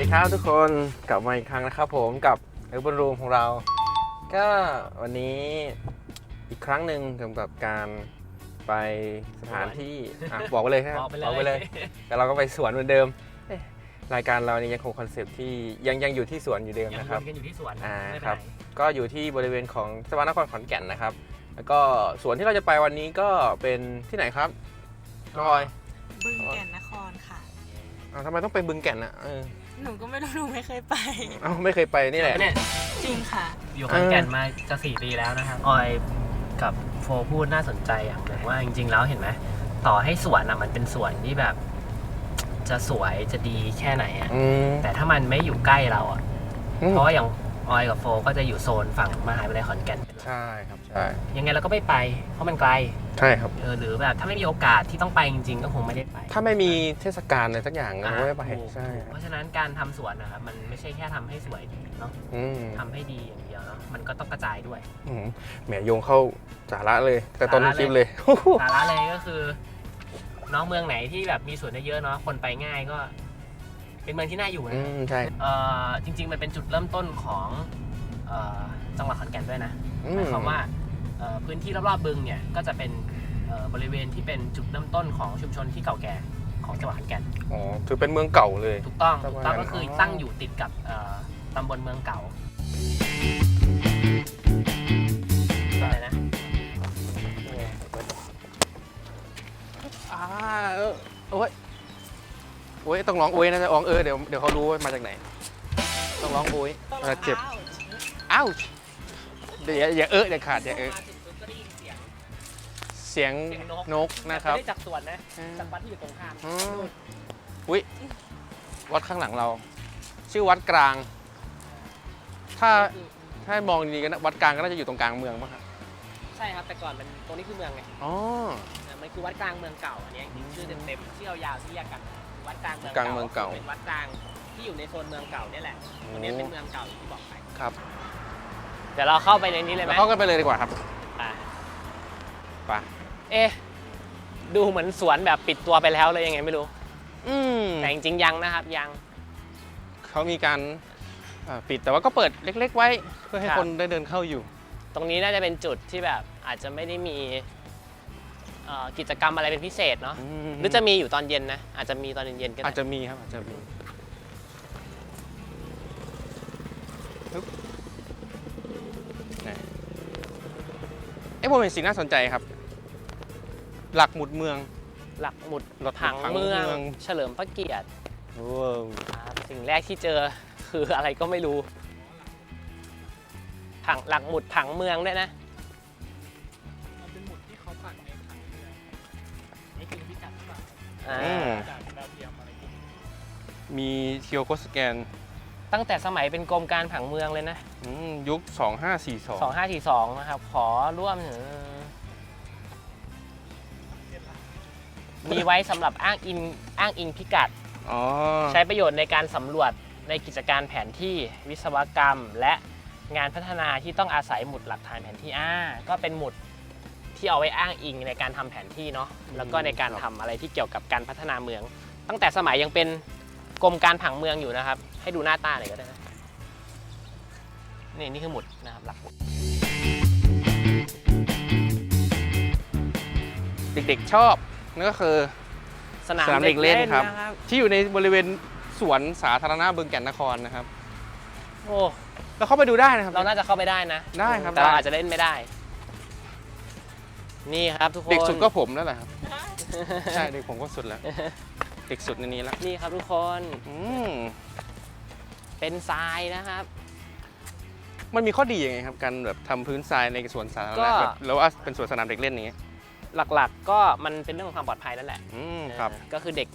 ดีครับทุกคนกลับมาอีกครั้งนะครับผมกับเออร์บนรูมของเรา ก็วันนี้อีกครั้งหนึ่งเกี่ยวกับการไปสถานที่อะบอกไปเลยครับบอกไปเลยบอกไปเลย แต่เราก็ไปสวนเหมือนเดิมเอ๊ะรายการเรานี่ยังคงคอนเซปต์ที่ยังยังอยู่ที่สวนอยู่เดิมยังนะวครับนกันอยู่ที่สวนอ่าไม่เป็นครับไรก็อยู่ที่บริเวณของสวรรค์นครขอนแก่นนะครับ แล้วก็สวนที่เราจะไปวันนี้ก็เป็นที่ไหนครับน้องออยบึงแก่นนครค่ะ อ้าวทำไมต้องไปบึงแก่นอะเออ หนูก็ไม่รู้หนูไม่เคยไป เอ้าไม่เคยไปนี่แหละ เนี่ยจริงค่ะ อยู่ขอนแก่นมาจะสี่ปีแล้วนะครับออยกับโฟพูดน่าสนใจอย่างหนึ่งว่าจริงๆแล้วเห็นไหมต่อให้สวนอะมันเป็นสวนที่แบบ จะสวยจะดีแค่ไหนอะอืมแต่ถ้ามันไม่อยู่ใกล้เราอะ อืมเพราะว่าอย่าง ออยกับโฟก็จะอยู่โซนฝั่งมหาวิทยาลัยขอนแก่น ใช่ครับใช่ยังไงเราก็ไม่ไป เพราะมันไกลใช่ครับ เออหรือแบบถ้าไม่มีโอกาสที่ต้องไปจริง ๆ ก็คงไม่ได้ไปถ้าไม่มีเทศกาลอะไรสักอย่างเราก็ไม่ไปถูกใช่ถูกเพราะฉะนั้นการทำสวนนะครับมันไม่ใช่แค่ทำให้สวยเนาะอืมทำให้ดีอย่างเดียวเนาะมันก็ต้องกระจายด้วย อืมแหมโยงเข้าสาระเลย แต่ตอนสาระ คลิปเลเลยยสาระเลยก็คือ น้องเมืองไหนที่แบบมีสวนเยอะๆเนาะคนไปง่ายก็ เป็นเมืองที่น่าอยู่อืนะมใช่เอ่อจริง ๆ มันเป็นจุดเริ่มต้นของเอ่อจังหวัดขอนแก่นด้วยนะอืหมายความว่าเอ่อพื้นที่รอบๆบึงเนี่ยก็จะเป็นเอ่อบริเวณที่เป็นจุดเริ่มต้นของชุมชนที่เก่าแก่ของจังหวัดขอนแก่น อ๋อถือเป็นเมืองเก่าเลย ถูกต้องประถูมาณกต้องก็คือออตั้งอยู่ติดกับเอ่อตำบลเมืองเก่าอะไรนะอ่าเออโอ้ยโอ้ยต้องร้องโอ้ยนะจะร้องเออเดี๋ยวเดี๋ยวเขารู้ว่ามาจากไหน ต้องร้องโอ้ยเวลาเจ็บอ้าวเดี๋ยวอย่าอย่าเออเดี๋ยวขาดอย่าเออมาถึงปุ๊บก็ได้ยินเสียงเสียงเสียงนกนกนะครับไม่ได้จากสวนนะอืมจากวัดที่อยู่ตรงข้ามอืมอุ้ยวัดข้างหลังเรา ชื่อวัดกลาง ถ้าถ้ามองดีๆก็นะวัดกลางก็น่าจะอยู่ตรงกลางเมืองป่ะครับใช่ครับแต่ก่อนมันตรงนี้คือเมืองไงอ๋ออ่ามันคือวัดกลางเมืองเก่าอันนี้จริงๆชื่อเต็มๆชื่อยาวๆที่แยกกัน วัดกลางเมืองกลางเมืองเก่าเป็นวัดกลางที่อยู่ในโซนเมืองเก่าเนี่ยแหละตรงนี้เป็นเมืองเก่าอย่างที่บอกไปครับเดี๋ยวเราเข้าไปในนี้เลยไหมเราเข้ากันไปเลยดีกว่าครับอะไปเอ๊ะดูเหมือนสวนแบบปิดตัวไปแล้วเลยยังไงไม่รู้ อืมแต่จริงๆยังนะครับยังเขามีการอ่าปิดแต่ว่าก็เปิดเล็ก ๆ ไว้ เพื่อให้ครับคนได้เดินเข้าอยู่ ตรงนี้น่าจะเป็นจุดที่แบบอาจจะไม่ได้มี เอ่อกิจกรรมอะไรเป็นพิเศษเนาะหรือจะมีอยู่ตอนเย็นนะอาจจะมีตอนเย็นๆก็อาจได้จะมีครับอาจจะมีปึ๊บนี่เอ้ผมเห็นสิ่งน่าสนใจครับ หลักหมุดเมือง หลักหมุดหลักหมุดผังผังเมืองเมือง เฉลิมพระเกียรติว้าวครับสิ่งแรกที่เจอคืออะไรก็ไม่รู้ผังหลักหมุดผังเมืองด้วยนะ อ่าอืม จากดาวเทียมอะไรอย่างเงี้ยมีเทียวโคสแกนตั้งแต่สมัยเป็นกรมการผังเมืองเลยนะ อืมยุค 2542 2542 นะครับ ขอร่วมถึงมีไว้สำหรับอ้างอิงอ้างอิงพิกัด อ๋อใช้ประโยชน์ในการสำรวจในกิจการแผนที่วิศวกรรม และงานพัฒนาที่ต้องอาศัยหมุดหลักฐานแผนที่อ่าก็เป็นหมุด ที่เอาไว้อ้างอิงในการทำแผนที่เนาะแล้วก็ในการทำอะไรที่เกี่ยวกับการพัฒนาเมือง ตั้งแต่สมัยยังเป็นกรมการผังเมืองอยู่นะครับ ให้ดูหน้าตาหน่อยก็ได้นะนี่นี่คือหมุดนะครับหลักหมุดเด็กๆชอบนั่นก็คือสนามสนามเด็เด็กกเล่เล่นนครับนะครับ ที่อยู่ในบริเวณสวนสาธารณะบึงแก่นนครนะครับ โอ้เราเข้าไปดูได้นะครับ เราน่าจะเข้าไปได้นะ ได้ครับ แต่เราได้อาจจะเล่นไม่ได้ นี่ครับทุกคน เด็กสุดก็ผมนั่นแหละครับ ใช่เด็กผมก็สุดแล้ว เด็กสุดในนี้แล้วนี่ครับทุกคน อืมเป็นทรายนะครับ มันมีข้อดียังไงครับการแบบทำพื้นทรายในสวนสาธารก็ ณะแบบแล้วว่าเป็นสวนสนามเด็กเล่นอย่างเงี้ยหลักๆก็มันเป็นเรื่องของความปลอดภัยนั่นแหละอืมครับเออก็คือเด็ก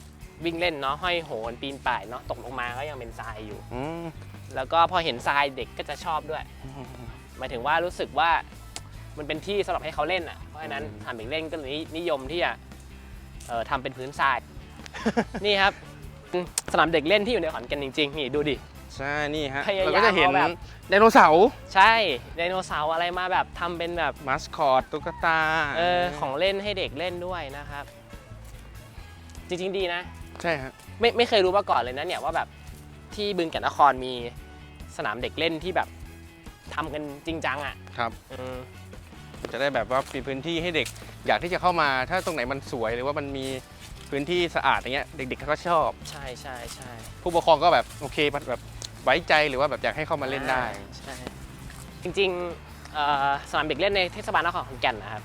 วิ่งเล่นเนาะห้อยโหนปีนป่ายเนาะตกลงมาก็ยังเป็นทรายอยู่ อืมแล้วก็พอเห็นทรายเด็กก็จะชอบด้วย หมายถึงว่ารู้สึกว่า มันเป็นที่สำหรับให้เขาเล่นอะเพราะฉะนั้นอืมสนามเด็กเล่นก็เลยนิยมที่จะเอ่อทำเป็นพื้นทราย นี่ครับสนามเด็กเล่นที่อยู่ในขอนแก่นจริงๆนี่ดูดิ ใช่นี่ฮะพยายามเราก็จะเห็นเอาแบบ ไดโนเสาร์ใช่ไดโนเสาร์อะไรมาแบบทำเป็นแบบมาสคอตตุ๊กตาเออของเล่นให้เด็กเล่นด้วยนะครับ จริงๆดีนะ ใช่ฮะไม่ไม่เคยรู้มาก่อนเลยนะเนี่ยว่าแบบที่บึงแก่นนครมีสนามเด็กเล่นที่แบบทำกันจริงจังอะครับ อืม จะได้แบบว่ามีพื้นที่ให้เด็ก อยากที่จะเข้ามา ถ้าตรงไหนมันสวยหรือว่ามันมีพื้นที่สะอาดอย่างเงี้ยเด็กๆเขาก็ชอบ ใช่ใช่ใช่ผู้ปกครองก็แบบโอเคแบบไว้ใจหรือว่าแบบอยากให้เข้ามาเล่นได้ ใช่จริงๆเอ่อสนามเด็กเล่นในเทศบาลนครขอนแก่นนะครับ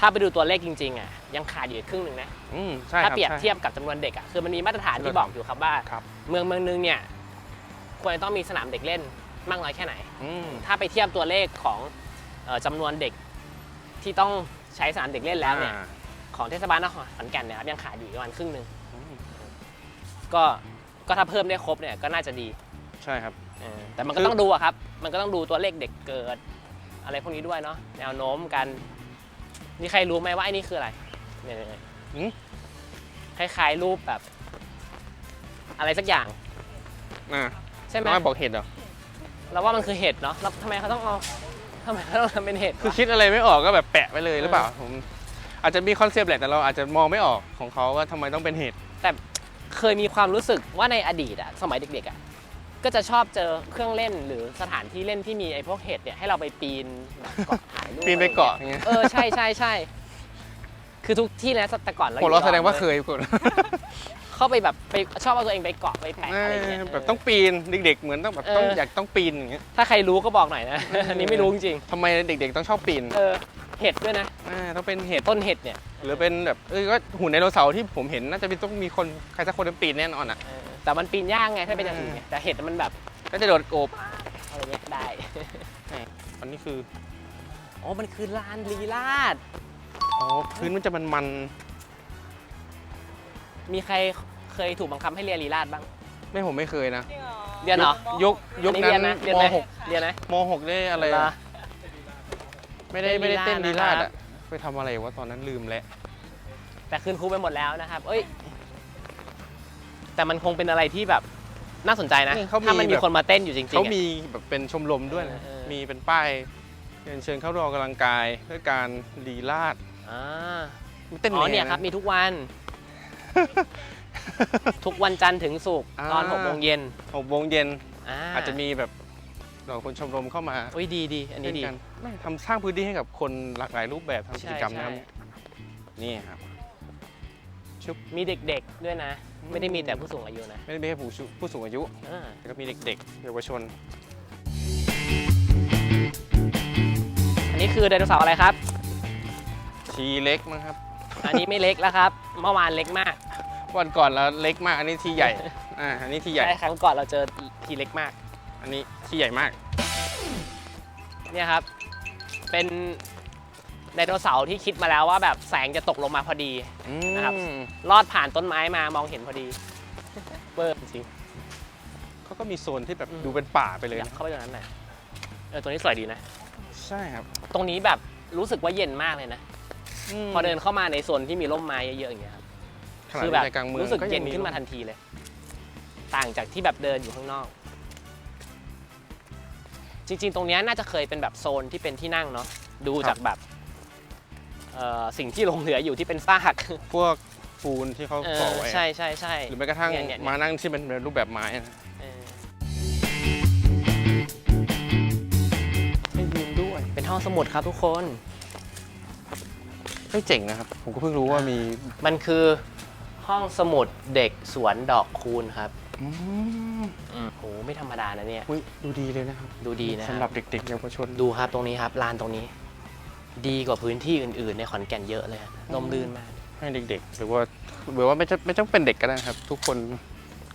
ถ้าไปดูตัวเลขจริงๆอะยังขาดอยู่อีกครึ่งหนึ่งนะ อืมใช่คถ้ารับเปรียบใช่ เทียบกับจำนวนเด็กอะคือมันมีมาตรฐานที่บอกอยู่ครับว่า ครับ เมืองเมืองนึงเนี่ยควรจะต้องมีสนามเด็กเล่นมากน้อยแค่ไหน อืม ถ้าไปเทียบตัวเลขของเอ่อจำนวนเด็ก ที่ต้องใช้สนามเด็กเล่นแล้วเนี่ยอ่าของเทศบาลนครขอนแก่นเนี่ยครับยังขาดอยู่ประมาณครึ่งหนึ่งอืมก็ก็ถ้าเพิ่มได้ครบเนี่ยก็น่าจะดีใช่ครับ เออแต่มันก็คือ ต้องดูอะครับ มันก็ต้องดูตัวเลขเด็กเกิด อะไรพวกนี้ด้วยเนาะแนวโน้มกันมีใครรู้ไหมว่าไอ้นี่คืออะไรเนี่ยเนี่ยเนี่ยอืมคล้ายๆรูปแบบ อะไรสักอย่างอ่าใช่ไหม น้อยบอกเห็ดเหรอ เราว่ามันคือเห็ดเนาะแล้วทำไมเขาต้องเอา ทำไมเขาต้องทำเป็นเห็ดคือวะคิดอะไรไม่ออกก็แบบแปะไปเลยหรือเปล่าผมอาจจะมีคอนเซปต์แหละแต่เราอาจจะมองไม่ออกของเขาว่าทำไมต้องเป็นเห็ดแต่เคยมีความรู้สึกว่าในอดีตอะสมัยเด็กๆอะก็จะชอบเจอเครื่องเล่นหรือสถานที่เล่นที่มีไอ้พวกเห็ดเนี่ยให้เราไปปีนแบบเกาะถ่ายรูปปีนไปเกาะออย่างเงี้ยเออใช่ใช่ใช่คือทุกที่นะแต่ก่อนเราหัวเราะอยู่แสดงว่าลเคยกด เข้าไปแบบไปชอบเอาตัวเองไปเกาะไปแปะอะไรอย่างเงี้ยแบบต้องปีนเด็กๆ เหมือนต้องแบบต้องเอออยากต้องปีนอย่างเงี้ยถ้าใครรู้ก็บอกหน่อยนะอันนี้ไม่รู้จริงทำไมเด็กๆต้องชอบปีนๆเออเห็ดด้วยนะอ่าต้องเป็นเห็ดต้นเห็ดเนี่ยหรือเป็นแบบเอ้ยก็หุ่นไดโนเสาร์ที่ผมเห็นน่าจะมีต้องมีคนใครสักคนปีนแน่นอนอะเออแต่มันปีนยากไงถ้าเป็นอย่างอื่นไงแต่เห็ดมันแบบก็จะโดดโอบอะไรเงี้ยได้อันนี้คืออ๋อมันคือลานลีลาดอ๋อพื้นมันจะมันมัน มีใครเคยถูกบังคับให้เรียนลีลาดบ้างๆไม่ผมไม่เคยนะ เรียนเหรอยุคยุคอันั้นเรียนนะเรียนมไหมหกเรียนไหมมหกได้อะไรเหอะไม่ได้เต้นไม่ได้เต้นลีลีลาลาดดนะอะไปทำอะไรวะตอนนั้นลืมแล้วแต่คืนครูไปหมดแล้วนะครับ เอ้ย แต่มันคงเป็นอะไรที่แบบน่าสนใจนะ นี่เขามีถ้ามันมีแบบคนมาเต้นอยู่จริงๆเขาอะ มีแบบเป็นชมรมด้วยนะ เออเออ มีเป็นป้ายเรียนเชิญเข้าร่วมออกกำลังกายด้วยการลีลาดอ่าเต้นอ๋อไงเนี่ยครับ มีทุกวัน ทุกวันจันทร์ถึงศุกร์อ่าตอนหกโมงเย็นหกโมงเย็นอ่าอาจจะมีแบบเราคนชมรมเข้ามาโอ้ยดีดีอันนี้เล่นดีกันไม่ทำสร้างพื้นที่ให้กับคนหลากหลายรูปแบบทำกิจกรรมใช่นะครับใช่นี่ครับ มีเด็กๆด้วยนะไม่ได้มีแต่ผู้สูงอายุนะไม่ได้มีแค่ผู้สูผู้สูงอายุ อ่าแต่ก็มีเด็กๆเยาวชนอันนี้คือไดโนเสาร์อะไรครับ ทีเล็กมั้งครับ อันนี้ไม่เล็กแล้วครับ เมื่อวานเล็กมากวันก่อนเราเล็กมาก อันนี้ทีใหญ่ อ่า อันนี้ทีใหญ่ ใช่ครั้งก่อนเราเจอทีเล็กมาก อันนี้ทีใหญ่มาก เนี่ยครับ เป็นไดโนเสาร์ที่คิดมาแล้วว่าแบบแสงจะตกลงมาพอดีอืมนะครับ ลอดผ่านต้นไม้มามองเห็นพอดีเบิร์จริง เขาก็มีโซนที่แบบอืม ดูเป็นป่าไปเลยอยากนะเข้าไปตรงนั้นหน่อยเออตัวนี้สวยดีนะ ใช่ครับ ตรงนี้แบบรู้สึกว่าเย็นมากเลยนะ ม พอเดินเข้ามาในโซนที่มีร่มไม้เยอะๆอย่างเงี้ยครับขนาดคือแบบในกลางเมืองรู้สึกก็เย็ยันงขึ้นมาทันทีเลย ต่างจากที่แบบเดินอยู่ข้างนอก จริง ๆ ตรงเนี้ยน่าจะเคยเป็นแบบโซนที่เป็นที่นั่งเนาะดูจากแบบเอ่อสิ่งที่หลงเหลืออยู่ที่เป็นซากพวกปูนที่เขาเอก่ออไว้ใช่ใช่ใช่ หรือแม้กระทั่งเนี่ยเนี่ยเนี่ย มานั่งที่เป็นรูปแบบไม้อะเออให้ยืนด้วย เป็นห้องสมุดครับทุกคน เฮ้ยเจ๋งนะครับ ผมก็เพิ่งรู้ว่ามีมันคือห้องสมุดเด็กสวนดอกคูณครับอืมโหไม่ธรรมดานะเนี่ย อุ๊ยดูดีเลยนะครับดูดีนะคสำหรัรับบเด็กๆเยาวชนดูครับตรงนี้ครับลานตรงนี้ ดีกว่าพื้นที่อื่นๆ ในขอนแก่นเยอะเลยอะลมลื่นมาก ให้เด็กๆ หรือว่าหรือว่าไม่จะไม่ต้องเป็นเด็กก็ได้ครับ ทุกคน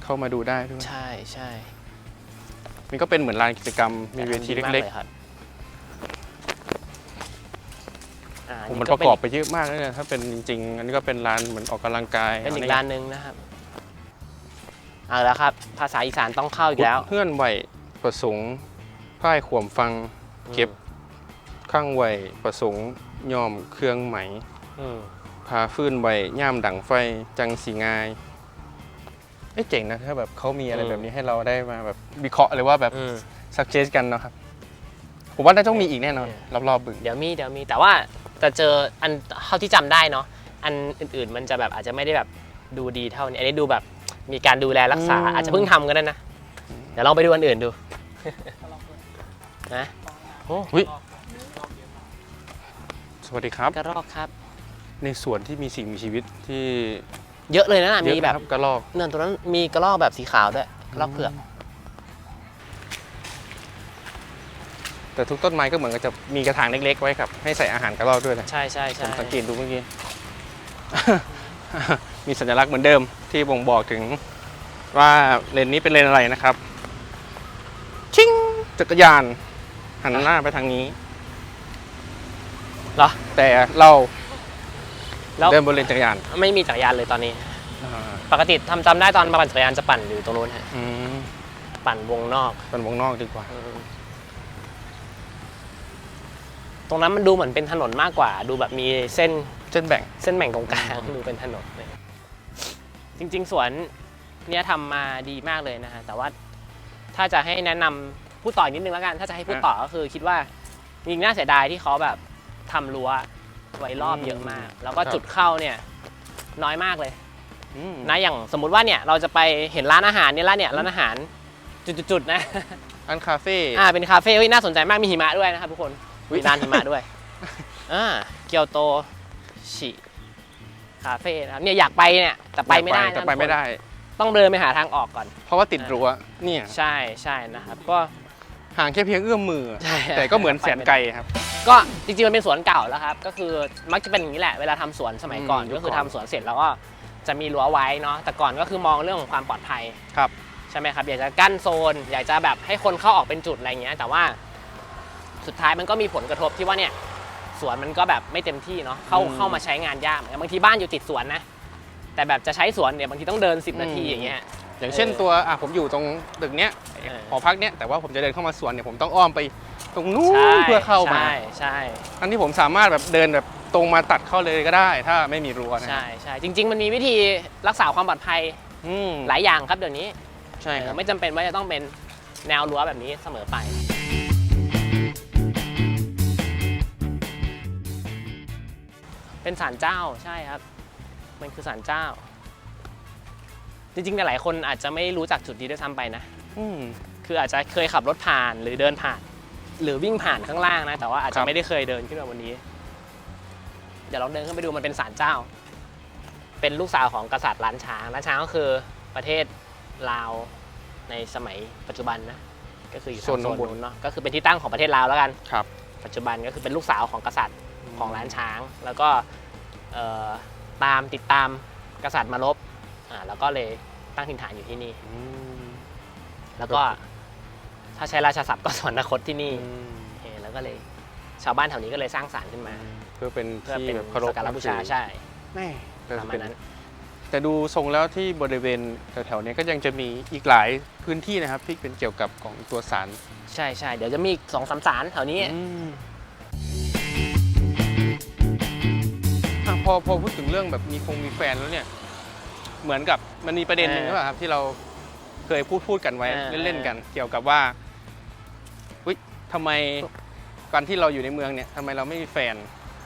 เข้ามาดูได้ด้วยใช่ใช่มันก็เป็นเหมือนลานกิจกรรมมีเวทีแต่ทำดีมาเล็กยครับอ่าๆ ผมนมันนี้ประกอบไปเยอะมากเลยนะถ้าเป็นจริงๆ อันนี้ก็เป็นลานเหมือนออกกำลังกายเป็นอีะกไรลานหนึ่งนะครับเอาแล้วครับ ภาษาอีสานต้องเข้าอีกแล้วเพื่อนไหวประสงค์พ่ายขวมฟังเก็บข้างไหวประสงค์ยอมเครื่องไหมอืมพาฟื้นไหวย่ามดังไฟจังสีงายเอ้ยเจ๋งนะถ้าแบบเขามีอะไรแบบนี้ให้เราได้มาแบบวิเคราะห์หรือว่าแบบอืมสักเจสกันเนาะครับผมว่าน่าต้องมีอีกแน่นอนเออรอบๆบึงเดี๋ยวมีเดี๋ยวมีแต่ว่า จะเจออันเท่าที่จำได้เนาะอันอื่นๆมันจะแบบอาจจะไม่ได้แบบดูดีเท่านี้อันนี้ดูแบบมีการดูแลรักษาอาจจะเพิ่งทำก็ได้นะอืดี๋ยวลองไปดูอันอื่นดูนะโอ้อุ๊ยสวัสดีครับกระรอกครับ ในส่วนที่มีสิ่งมีชีวิตที่ เยอะเลยนะเยอะมีแบบนะครับกระรอกเนินตรงนั้นมีกระรอกแบบสีขาวด้วยกระรอกเผือก แต่ทุกต้นไม้ก็เหมือนกับจะมีกระถางเล็ก ๆ ไว้ครับ ให้ใส่อาหารกระรอกด้วยนะใช่ใช่ผใช่มสังเกตดูเมื่อกี้ มีสัญลักษณ์เหมือนเดิมที่บ่งบอกถึงว่าเลนนี้เป็นเลนอะไรนะครับ ชิงจักรยาน หันหน้าไปทางนี้ เหรอ แต่เราแล้วเดินบนเลนจักรยานไม่มีจักรยานเลยตอนนี้ อ่าปกติทำจำได้ตอนมาปั่นจักรยานจะปั่นอยู่ตรงนู้นฮะ อืมปั่นวงนอกเป็นวงนอกดีกว่า ตรงนั้นมันดูเหมือนเป็นถนนมากกว่า ดูแบบมีเส้นเส้นแบ่งเส้นแบ่งตรงกลางดูเป็นถนนเลยจริง ๆ สวนเนี้ยทำมาดีมากเลยนะฮะแต่ว่าถ้าจะให้แนะนำพูดต่ออีกนิดนึงแล้วกัน ถ้าจะให้พูดต่อก็คือคิดว่าจริงๆน่าเสียดายที่เขาแบบทำรั้วไว้รอบเยอะมาก แล้วก็ครับจุดเข้าเนี่ยน้อยมากเลย อืม นะอย่างสมมุติว่าเนี่ยเราจะไปเห็นร้านอาหารเนี่ยร้านเนี่ยร้านอาหารจุดๆๆนะ อันคาเฟ่ อ่าเป็นคาเฟ่เฮ้ยน่าสนใจมากมีหิมะด้วยนะครับทุกคนอุ๊ย มีร้านหิมะด้วยอ่าเกียวโตชิคาเฟ่นะครับเนี่ยอยากไปเนี่ยแต่ไปไม่ได้นะแต่ไปไม่ได้ ต้องเดินไปหาทางออกก่อน เพราะว่าติดรั้วเนี่ยใช่ใช่นะครับก็ห่างแค่เพียงเอื้อมมือใช่แต่ก็เหมือนแสนไกลครับ ก็จริงๆมันเป็นสวนเก่าแล้วครับ ก็คือมักจะเป็นอย่างนี้แหละ เวลาทำสวนสมัยก่อนอืมยุคก็คือก่ทำอนสวนเสร็จแล้วก็จะมีรั้วไว้เนาะ แต่ก่อนก็คือมองเรื่องของความปลอดภัย ครับ ใช่ไหมครับ อยากจะกั้นโซน อยากจะแบบให้คนเข้าออกเป็นจุดอะไรอย่างเงี้ย แต่ว่า สุดท้ายมันก็มีผลกระทบที่ว่าเนี่ยสวนมันก็แบบไม่เต็มที่เนาะเข้าอืม เข้ามาใช้งานยากเหมือนกันบางทีบ้านอยู่ติดสวนนะแต่แบบจะใช้สวนเนี่ยบางทีต้องเดิน 10 นาทีอืมอย่างเงี้ย อย่างเช่นเออตัวอะผมอยู่ตรงตึกเนี้ยเออ หอพักเนี้ยแต่ว่าผมจะเดินเข้ามาสวนเนี่ยผมต้องอ้อมไปตรงนู้ใช่นเพื่อเข้ามา ใช่ใช่อันที่ผมสามารถแบบเดินแบบตรงมาตัดเข้าเลยก็ได้ ถ้าไม่มีรั้วนะใช่ใช่จริง ๆ มันมีวิธีรักษาความปลอดภัยอืมหลายอย่างครับเดี๋ยวนี้ ใช่ครับเออไม่จำเป็นว่าจะต้องเป็นแนวรั้วแบบนี้เสมอไป เป็นศาลเจ้าใช่ครับ มันคือศาลเจ้า จริงๆเนี่ยหลายคนอาจจะไม่รู้จักจุดนี้ด้วยซ้ำไปนะ อืมคืออาจจะเคยขับรถผ่านหรือเดินผ่าน หรือวิ่งผ่านข้างล่างนะ แต่ว่าอาจคจะรับไม่ได้เคยเดินขึ้นมาวันนี้ เดี๋ยวลองเดินขึ้นไปดูมันเป็นศาลเจ้า เป็นลูกสาวของกษัตริย์ล้านช้างล้านช้างก็คือประเทศลาวในสมัยปัจจุบันนะก็คืออยู่ทางโซนนู้นเนาะก็คือเป็นที่ตั้งของประเทศลาวแล้วกัน ครับ ปัจจุบันก็คือเป็นลูกสาวของกษัตริย์ ของล้านช้าง แล้วก็เอ่อตามติดตามกษัตริย์มาลบอ่าแล้วก็เลยตั้งถิ่นฐานอยู่ที่นี่อืมแล้วก็ถ้าใช้ราชาศัพท์ก็สวรรคตที่นี่อืมเออแล้วก็เลยชาวบ้านแถวนี้ก็เลยสร้างศาลขึ้นมา เพื่อเป็นเพื่อที่เป็นแบบเคารพสักการะบูชาใช่แม่แต่ประมาเป็ณนนั้น แต่ดูทรงแล้วที่บริเวณแถวๆเนี้ก็ยังจะมีอีกหลายพื้นที่นะครับที่เป็นเกี่ยวกับของตัวสารใช่ใช่เดี๋ยวจะมีอีกสองสามศาลแถวนี้ อืมอะพอพอพูดถึงเรื่องแบบมีคงมีแฟนแล้วเนี่ย เหมือนกับมันมีประเด็นหนึ่งหรือเปล่าครับที่เราเคยพูดพูดกันไว้เล่นๆกัน เกี่ยวกับว่าวิทำไมการที่เราอยู่ในเมืองเนี่ยทำไมเราไม่มีแฟน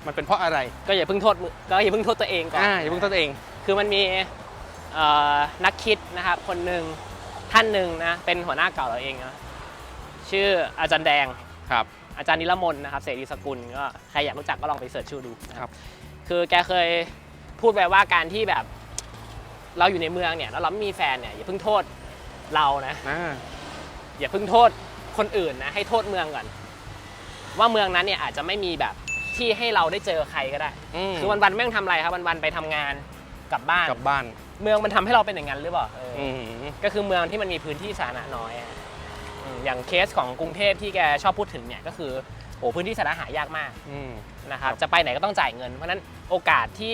มันเป็นเพราะอะไรก็อย่าเพิ่งโทษมือก็อย่าเพิ่งโทษตัวเองก่อน อ่าอย่าเพิ่งโทษตัวเอง คือมันมีเอ่อนักคิดนะครับคนหนึ่งท่านหนึ่งนะเป็นหัวหน้าเก่าเราเองนะชื่ออาจารย์แดง ครับ อาจารย์นิรมนนะครับเสรีสกุลก็ใครอยากรู้จักก็ลองไปเสิร์ชชื่อดูนะคครัรับบ คือแกเคยพูดไว้ว่าการที่แบบ เราอยู่ในเมืองเนี่ยแล้วเราไม่มีแฟนเนี่ยอย่าเพิ่งโทษเรานะอ่าอย่าเพิ่งโทษคนอื่นนะให้โทษเมืองก่อนว่าเมืองนั้นเนี่ยอาจจะไม่มีแบบที่ให้เราได้เจอใครก็ได้มคือวันๆไม่ต้องทำอะไรครับวันๆไปทำงานกลับบ้าน กลับบ้านเมืองมันทำให้เราเป็นอย่างนั้นหรือเปล่าเอออ อืมก็คือเมืองที่มันมีพื้นที่สาธารณะน้อยอะอืมอย่างเคสของกรุงเทพที่แกชอบพูดถึงเนี่ยก็คือโอ้พื้นที่สาธารณะหายากมาก อืม นะครับจะไปไหนก็ต้องจ่ายเงิน เพราะฉะนั้นโอกาสที่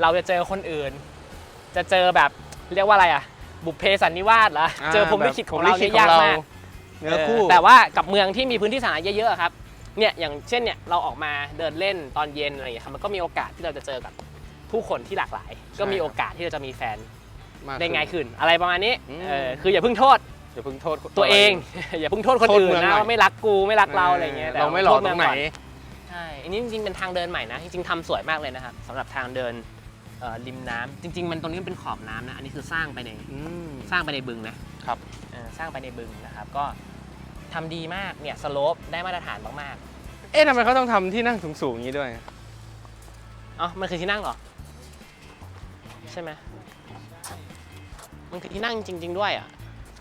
เราจะเจอคนอื่น จะเจอแบบเรียกว่าอะไรอะบุพเพสันนิวาสเหรอเจอพรหมลิขิตของเราเนี่ยยากมากเนื้อคู่เออแต่ว่ากับเมืองที่มีพื้นที่สาธารณะเยอะๆครับเนี่ยอย่างเช่นเนี่ยเราออกมาเดินเล่นตอนเย็นอะไรอย่างเงี้ยครับมันก็มีโอกาสที่เราจะเจอกับผู้คนที่หลากหลาย ก็มีโอกาสที่เราจะมีแฟนมากได้ง่ายขึ้นขึ้น อะไรประมาณนี้อืมเออคืออย่าเพิ่งโทษอย่าเพิ่งโทษตัวเอง อย่าเพิ่งโทษคนโทษอื่นเมืองนะหน่อยว่าไม่รักกูไม่รักเราอะไรอย่างเงี้ยแต่เราไม่หล่อโทษตเมืรงไหนก่ใช่อันนี้จริงๆเป็นทางเดินใหม่นะจริงๆทำสวยมากเลยนะครับสำหรับทางเดินเอ่อริมน้ำจริง ๆ มันตรงนี้มันเป็นขอบน้ำนะอันนี้คือสร้างไปในอืม สร้างไปในบึงนะครับ เออสร้างไปในบึงนะครับก็ทำดีมากเนี่ยสโลปได้มาตรฐานมากเอ๊ะทำไมเขาต้องทำที่นั่งสูงๆอย่างนี้ด้วย ๆอ๋อมันคือที่นั่งเหรอใช่ไหมมันคือที่นั่งจริง ๆ ด้วยอะ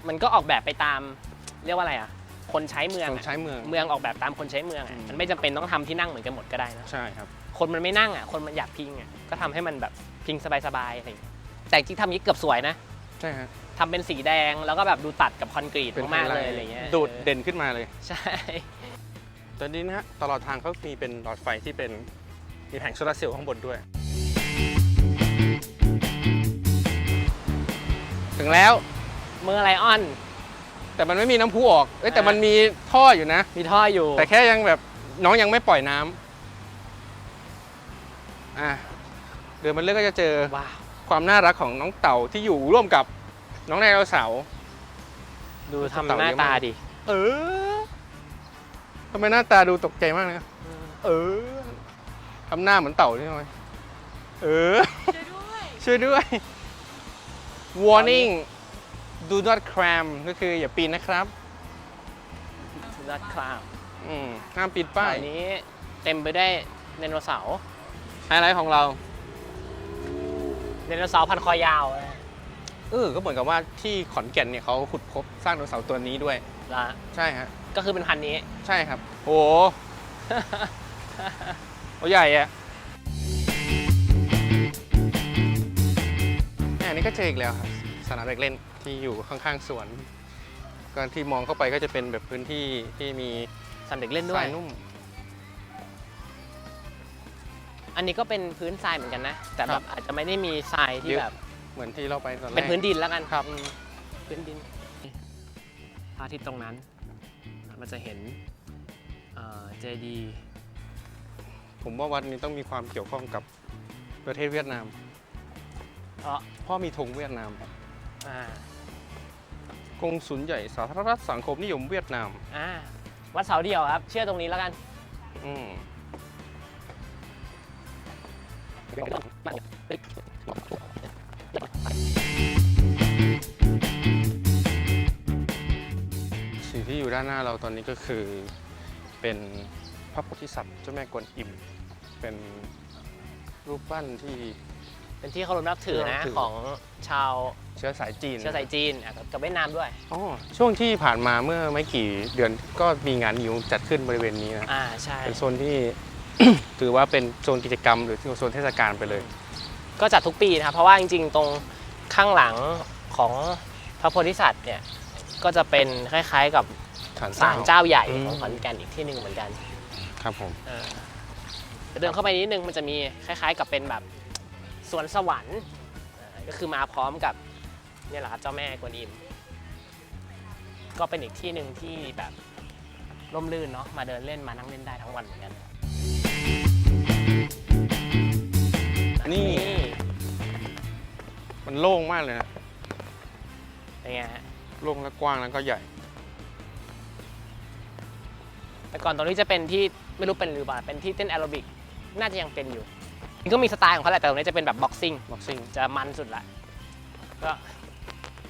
มันก็ออกแบบไปตามเรียกว่าอะไรอะ คนใช้เมืองของอะใช้เมือง เมืองออกแบบตามคนใช้เมืองอะอืมมันไม่จำเป็นต้องทำที่นั่งเหมือนกันหมดก็ได้นะใช่ครับ คนมันไม่นั่งอะคนมันอยากพิงอะก็ทำให้มันแบบพิงสบายๆอะไรอย่างเงี้ยแต่จริงๆทำอย่างนี้เกือบสวยนะใช่ฮะทำเป็นสีแดงแล้วก็แบบดูตัดกับคอนกรีตมากๆเลยอะไรเงี้ยโดดเด่นขึ้นมาเลย ใช่ ตอนนี้นะฮะตลอดทางเขามีเป็นหลอดไฟที่เป็นมีแผงโซลาร์เซลล์ข้างบนด้วย ถึงแล้ว เมื่อไลออน แต่มันไม่มีน้ำพุออกเอ้ยแต่มันมีท่ออยู่นะ มีท่ออยู่แต่แค่ยังแบบน้องยังไม่ปล่อยน้ำอะเดินมาเรื่อยก็จะเจอว้าวความน่ารักของน้องเต่าที่อยู่ร่วมกับน้องไดโนเสาร์ ดูทำเต่าหน้าเยอะมากตาดิเออทำไมหน้าตาดูตกใจมากนะเออทำหน้าเหมือนเต่าใช่ไหมเออ ช่วยด้วย ช่วยด้วย warning do not climb ก็คืออย่าปีนนะครับยอดคลาวอืมห้ามปีนป่าป้ายนี้เต็มไปได้วยไดโนเสาร์ไฮไลท์ของเรา ไดโนเสาร์พันคอยาวนะเออ ก็เหมือนกับว่าที่ขอนแก่นเนี่ยเขาขุดพบสร้างไดโนเสาร์ตัวนี้ด้วย ละใช่ฮะ ก็คือเป็นพันนี้ ใช่ครับ โอ้โห โอ้ใหญ่อะแหม่นี่ก็เจออีกแล้วครับสนามเด็กเล่น ที่อยู่ข้างๆสวนก็ที่มองเข้าไปก็จะเป็นแบบพื้นที่ที่มีสำหรับเด็กเล่นด้วยทรายนุ่ม อันนี้ก็เป็นพื้นทรายเหมือนกันนะ แต่แบครับบอาจจะไม่ได้มีทรายที่เยอะ แบบเหมือนที่เราไปตอนแรก เป็นพื้นดินแล้วกันครับ อืมพื้นดินพระอาทิตย์ตรงนั้น มันจะเห็นเจดี ผมว่าวัดนี้ต้องมีความเกี่ยวข้องกับประเทศเวียดนาม เพราะ เพราะมีธงเวียดนามอ่า กงสุลใหญ่สาธารณรัฐสังคมนิยมเวียดนาม อ่าวัดเสาเดียวครับ เชื่อตรงนี้แล้วกัน อืมสิ่งที่อยู่ด้านหน้าเราตอนนี้ก็คือ เป็นพระโพธิสัตว์เจ้าแม่กวนอิม เป็นรูปปั้นที่ เป็นที่เคารพนับถือเคารพนันะบถือของชาวเชื้อสายจีนเชื้อสายจีนอะกับเวียดนามด้วยอ๋อช่วงที่ผ่านมาเมื่อไม่กี่เดือนก็มีงานยิวจัดขึ้นบริเวณนี้นะอ่าใช่เป็นโซนที่ถือว่าเป็นโซนกิจกรรม หรือโซนเทศกาลไปเลย ก็จัดทุกปีนะครับเพราะว่าจริงๆ ตรงข้างหลังของพระโพธิสัตว์เนี่ยก็จะเป็นคล้ายๆกับฐานศาลเจ้าใหญ่อืมของขอนแก่นอีกที่หนึ่งเหมือนกัน ครับผมเออเดินเข้าไปนิดนึงมันจะมีคล้าย ๆ กับเป็นแบบ สวนสวรรค์เออก็คือมาพร้อมกับเนี่ยแหละครับเจ้าแม่กวนอิม ก็เป็นอีกที่หนึ่งที่แบบร่มรื่นเนาะมาเดินเล่นมานั่งเล่นได้ทั้งวันเหมือนกันนี่ มันโล่งมากเลยนะ เป็นไงฮะโล่งและกว้างแล้วก็ใหญ่ แต่ก่อนตรงนี้จะเป็นที่ไม่รู้เป็นหรือเปล่าเป็นที่เต้นแอโรบิกน่าจะยังเป็นอยู่ มันก็มีสไตล์ของเขาแหละแต่ตรงนี้จะเป็นแบบบ็อกซิ่งบ็อกซิ่งจะมันสุดละก็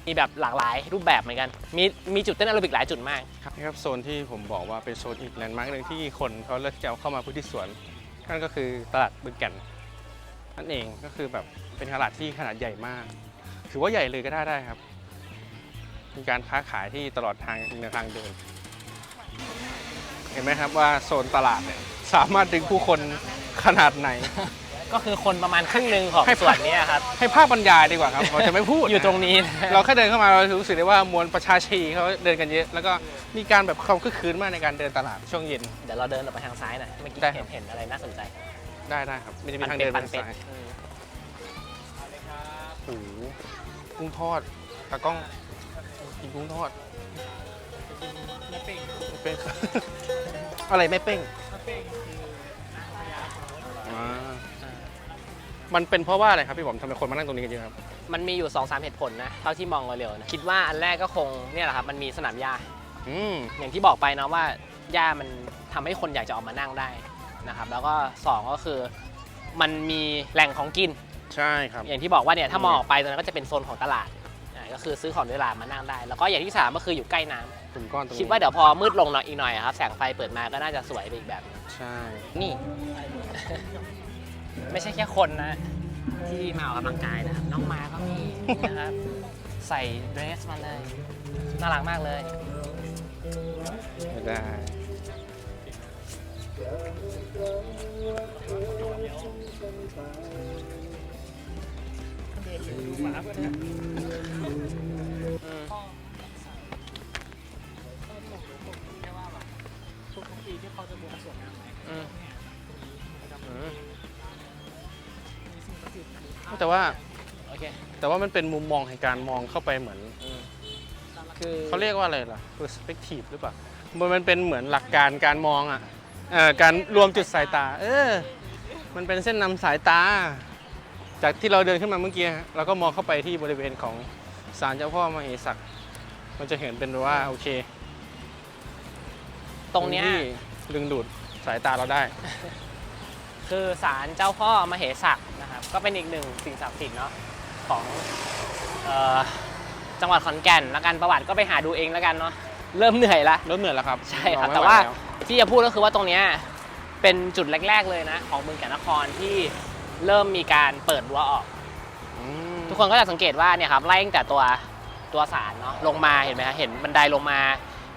มีแบบหลากหลายรูปแบบเหมือนกัน มีมีจุดเต้นแอโรบิกหลายจุดมาก ครับนี่ครับโซนที่ผมบอกว่าเป็นโซนอีกแลนด์มาร์กหนึ่งที่คนเขาเลือกจะเอาเข้ามาพื้นที่สวนนั่นก็คือตลาดบึงแก่นนั่นเองก็คือแบบเป็นตลาดที่ขนาดใหญ่มาก ถือว่าใหญ่เลยก็ได้ได้ครับ มีการค้าขายที่ตลอดทางในทางเดิน เห็นไหมครับว่าโซนตลาดเนี่ยสามารถดึงผู้คนขนาดไหน ก็คือคนประมาณครึ่งหนึ่งของให้ ส่วนเนี้ยครับ ให้ภาพบรรยายดีกว่าครับ เราจะไม่พูดอยู่ตรงนี้นะ เราแค่เดินเข้ามาเรารู้สึกได้ว่ามวลประชาชีเขาเดินกันเยอะ แล้วก็มีการแบบความคึกคืนมากในการเดินตลาดช่วงเย็น เดี๋ยวเราเดินออกไปทางซ้ายหน่อยเมื่อกี้ได้ครัเห็บ นเห็นอะไรน่าสนใจได้ได้ครับมันจะมีทางเดินปัไปนเป็ดซ้ายอืมโอ้โหกุ้งทอดตากล้องกินกุ้งทอดและเป่งไม่เป้งอะไรไม่เป้ง และเป่งคือ อ่า มันเป็นเพราะว่าอะไรครับพี่บอมทำไมคนมานั่งตรงนี้กันเยอะครับ มันมีอยู่2อสามเหตุผลนะเท่าที่มองเร็วๆนะคิดว่าอันแรกก็คงเนี่ยแหละครับมันมีสนามหญ้าอืมอย่างที่บอกไปนะว่าหญ้ามันทำให้คนอยากจะออกมานั่งได้นะครับแล้วก็สองก็คือมันมีแหล่งของกิน ใช่ครับ อย่างที่บอกว่าเนี่ยถ้ามองออกไปตรงนั้นก็จะเป็นโซนของตลาดอ่าก็คือซื้อของในตลาดมานั่งได้ แล้วก็อย่างที่สามก็คืออยู่ใกล้น้ำกลุ่มก้อนตรงนี้คิดว่าเดี๋ยวพอมืดลงหน่อยอีกหน่อยอะครับแสงไฟเปิดมาก็น่าจะสวยไปอีกแบบหนึ่งใช่ นี่ ไม่ใช่แค่คนนะ ที่มาออกกำลังกายนะครับ น้องมาก็มีนะครับ ใส่เดรสมาเลยน่ารักมากเลย ไม่ได้ เดินอยู่ดูหมาเพื่อนเนี่ย แต่ว่าโอเคแต่ว่ามันเป็นมุมมองในการมองเข้าไปเหมือนอืมคือเขาเรียกว่าอะไรล่ะ perspective หรือเปล่า มันมันเป็นเหมือนหลักการการมองอะเอ่อการรวมจุดสายตา เออ มันเป็นเส้นนำสายตา จากที่เราเดินขึ้นมาเมื่อกี้ฮะเราก็มองเข้าไปที่บริเวณของศาลเจ้าพ่อมเหสักมันจะเห็นเป็นว่าโอเคตรงเนี้ยที่ดึงดูดสายตาเราได้ คือศาลเจ้าพ่อมเหสักนะครับ ก็เป็นอีกหนึ่งสิ่งศักดิ์สิทธิ์เนาะของเอ่อจังหวัดขอนแก่นแล้วกันประวัติก็ไปหาดูเองแล้วกันเนาะเริ่มเหนื่อยละเริ่มเหนื่อยแล้วครับใช่ครับเรไม่แต่ไหว่าล้ที่จะพูดก็คือว่าตรงเนี้ยเป็นจุดแรก ๆ เลยนะ ของเมืองแก่นนครที่เริ่มมีการเปิดรั้วออกอืมทุกคนก็จะสังเกตว่าเนี่ยครับไล่ตั้งแต่ตัวตัวศาลเนาะลงมาเห็นไหมฮะเห็นบันไดลงมา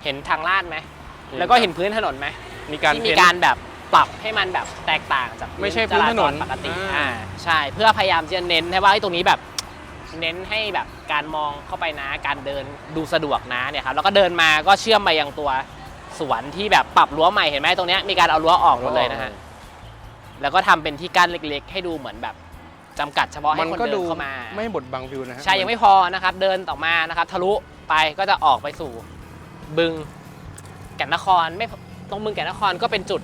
เห็นทางลาดไหมแล้วก็เห็นพื้นถนนไหมมีการที่มีเพ้นการแบบ ปรับให้มันแบบแตกต่างจากไม่ใช่พื้นถนนจราจรปกติอ่า อ่าใช่เพื่อพยายามจะเน้นให้ว่าไอ้ตรงนี้แบบ เน้นให้แบบการมองเข้าไปนะการเดินดูสะดวกนะเนี่ยครับแล้วก็เดินมาก็เชื่อมไปยังตัวสวนที่แบบปรับรั้วใหม่เห็นไหมตรงเนี้ยมีการเอารั้วออกหมดเลยนะฮะแล้วก็ทำเป็นที่กั้นเล็ก ๆ ให้ดูเหมือนแบบจำกัดเฉพาะให้มันคนก็เดิดูนเข้ามา ไม่บดบังวิวนะฮะ ใช่ยังไม่พอนะครับเดินต่อมานะครับ ทะลุไปก็จะออกไปสู่บึงแก่นนครไม่ตรงบึงแก่นนครก็เป็นจุด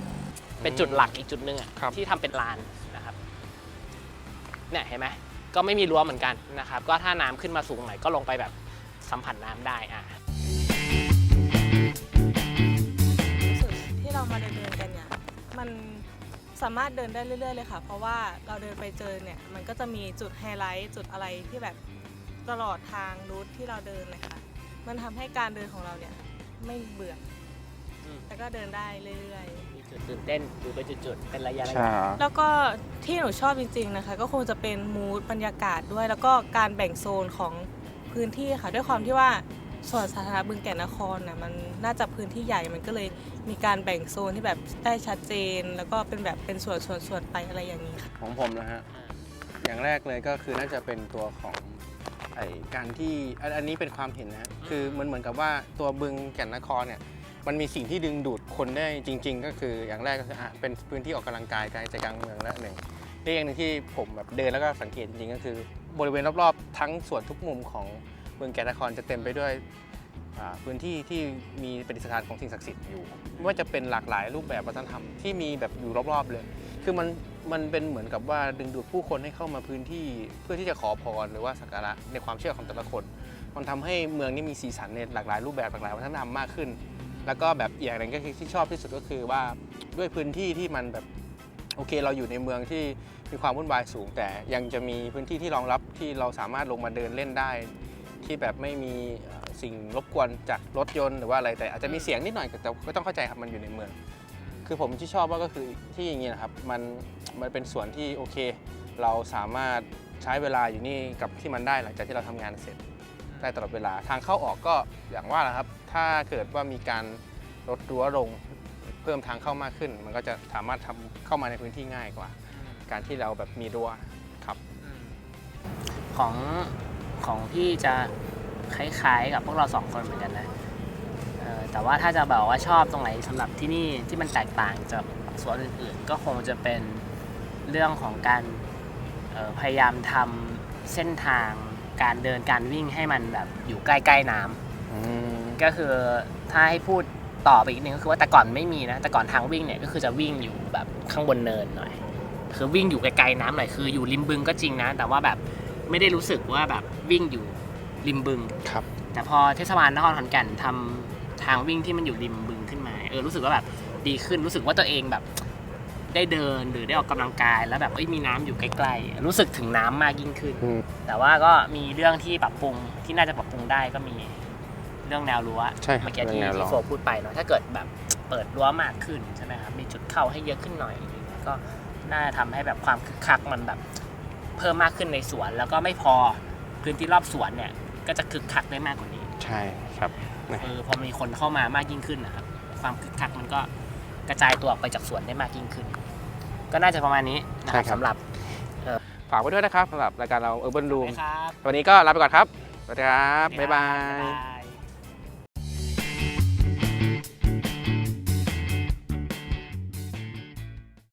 เป็นจุดหลักอีกจุดหนึ่งอะครับ ที่ทำเป็นลานนะครับเนี่ยเห็นไหมก็ไม่มีรั้วเหมือนกันนะครับ ก็ถ้าน้ำขึ้นมาสูงหน่อยก็ลงไปแบบสัมผัสน้ำได้อะ รู้สึกที่เรามาเดินเดินๆกันเนี่ย มันสามารถเดินได้เรื่อย ๆ เลยค่ะ เพราะว่าเราเดินไปเจอเนี่ย มันก็จะมีจุดไฮไลท์ จุดอะไรที่แบบตลอดทางรูทที่เราเดินเลยค่ะ มันทำให้การเดินของเราเนี่ยไม่เบื่ออม แล้วก็เดินได้เรื่อยๆมี จุดตื่นเต้นดูเป็นจุดๆเป็นระยะระใช่ยะแล้วก็ที่หนูชอบจริงๆนะคะ ก็คงจะเป็นมูดบรรยากาศด้วย แล้วก็การแบ่งโซนของพื้นที่ค่ะด้วยความที่ว่าสวนสาธารณะบึงแก่นนครน่ะมันน่าจะพื้นที่ใหญ่มันก็เลยมีการแบ่งโซนที่แบบได้ชัดเจน แล้วก็เป็นแบบเป็นส่วนส่วนส่วนๆๆไปอะไรอย่างนี้ค่ะของผมนะฮะ อย่างแรกเลยก็คือน่าจะเป็นตัวของไอการที่อันอันนี้เป็นความเห็นนะฮะคือมันเหมือนกับว่าตัวบึงแก่นนครเนี่ย มันมีสิ่งที่ดึงดูดคนได้จริง ๆ ก็คืออย่างแรกก็คืออะเป็นพื้นที่ออกกำลังกายกลางใจกลางเมืองละหนึ่งที่อย่างหนึ่งที่ผมแบบเดินแล้วก็สังเกตจริงๆก็คือ บริเวณรอบๆ ทั้งส่วนทุกมุมของเมืองแก่นนครจะเต็มไปด้วยพื้นที่ที่มีปฏิสถานของสิ่งศักดิ์สิทธิ์อยู่ไม่ว่าจะเป็นหลากหลายรูปแบบวัฒนธรรมที่มีแบบอยู่รอบๆเลย คือมันมันเป็นเหมือนกับว่าดึงดูดผู้คนให้เข้ามาพื้นที่เพื่อที่จะขอพรหรือว่าสักการะในความเชื่อของแต่ละคน มันทำให้เมืองนี้มีสีสันในหลากหลายรูปแบบหลากหลายวัฒนธรรมมากขึ้น แล้วก็แบบอีกอย่างหนึ่งก็คือที่ชอบที่สุดก็คือว่าด้วยพื้นที่ที่มันแบบโอเค เราอยู่ในเมืองที่มีความวุ่นวายสูง แต่ยังจะมีพื้นที่ที่รองรับที่เราสามารถลงมาเดินเล่นได้ ที่แบบไม่มีสิ่งรบกวนจากรถยนต์หรือว่าอะไรแต่อาจจะมีเสียงนิดหน่อยแต่ก็ต้องเข้าใจครับมันอยู่ในเมือง คือผมที่ชอบว่าก็คือที่อย่างนี้นะครับมันมันเป็นส่วนที่โอเค เราสามารถใช้เวลาอยู่นี่กับที่มันได้หลังจากที่เราทำงานเสร็จ ได้ตลอดเวลาทางเข้าออกก็อย่างว่าแหละครับ ถ้าเกิดว่ามีการลดรั้วลงเพิ่มทางเข้ามากขึ้น มันก็จะสามารถทำเข้ามาในพื้นที่ง่ายกว่า การที่เราแบบมีรั้วครับของของพี่จะคล้ายๆกับพวกเราสองคนเหมือนกันนะเอ่อแต่ว่าถ้าจะบอกว่าชอบตรงไหนสำหรับที่นี่ที่มันแตกต่างจากสวนอื่นๆ ก็คงจะเป็นเรื่องของการเอ่อพยายามทำเส้นทาง การเดินการวิ่งให้มันแบบอยู่ใกล้ๆน้ำก็คือถ้าให้พูดต่อไปอีกนึงก็คือว่าแต่ก่อนไม่มีนะ แต่ก่อนทางวิ่งเนี่ยก็คือจะวิ่งอยู่แบบข้างบนเนินหน่อย คือวิ่งอยู่ไกลๆน้ำหน่อยคืออยู่ริมบึงก็จริงนะ แต่ว่าแบบไม่ได้รู้สึกว่าแบบวิ่งอยู่ริมบึง ครับ แต่พอเทศบาลนครขอนแก่นทำทางวิ่งที่มันอยู่ริมบึงขึ้นมา เออรู้สึกว่าแบบดีขึ้นรู้สึกว่าตัวเองแบบ ได้เดินหรือได้ออกกำลังกาย แล้วแบบเอ้ยมีน้ำอยู่ใกล้ๆรู้สึกถึงน้ำมากยิ่งขึ้น อืม แต่ว่าก็มีเรื่องที่ปรับปรุงที่น่าจะปรับปรุงได้ก็มีเรื่องแนวรั้วใช่ครับเมื่อกี้ที่เรื่องแนวรั้ว ที่โฟพูดไปเนาะถ้าเกิดแบบเปิดรั้วมากขึ้นใช่ไหมครับมีจุดเข้าให้เยอะขึ้นหน่อยอะไรเงี้ยก็น่าจะทำให้แบบความคึกคักมันแบบเพิ่มมากขึ้นในสวน แล้วก็ไม่พอพื้นที่รอบสวนเนี่ย ก็จะคึกคักได้มากกว่านี้ใช่ครับ เออพอมีคนเข้ามามากยิ่งขึ้นนะครับความคึกคักมันก็ กระจายตัวออกไปจากสวนได้มากยิ่งขึ้น ก็น่าจะประมาณนี้นะคใช่รับครับ สำหรับฝากไว้ด้วยนะครับสำหรับรายการเรา Urban Room ครับวันนี้ก็ลาไปก่อนครับสวัสดีครับ บ๊ายบายบ๊ายบาย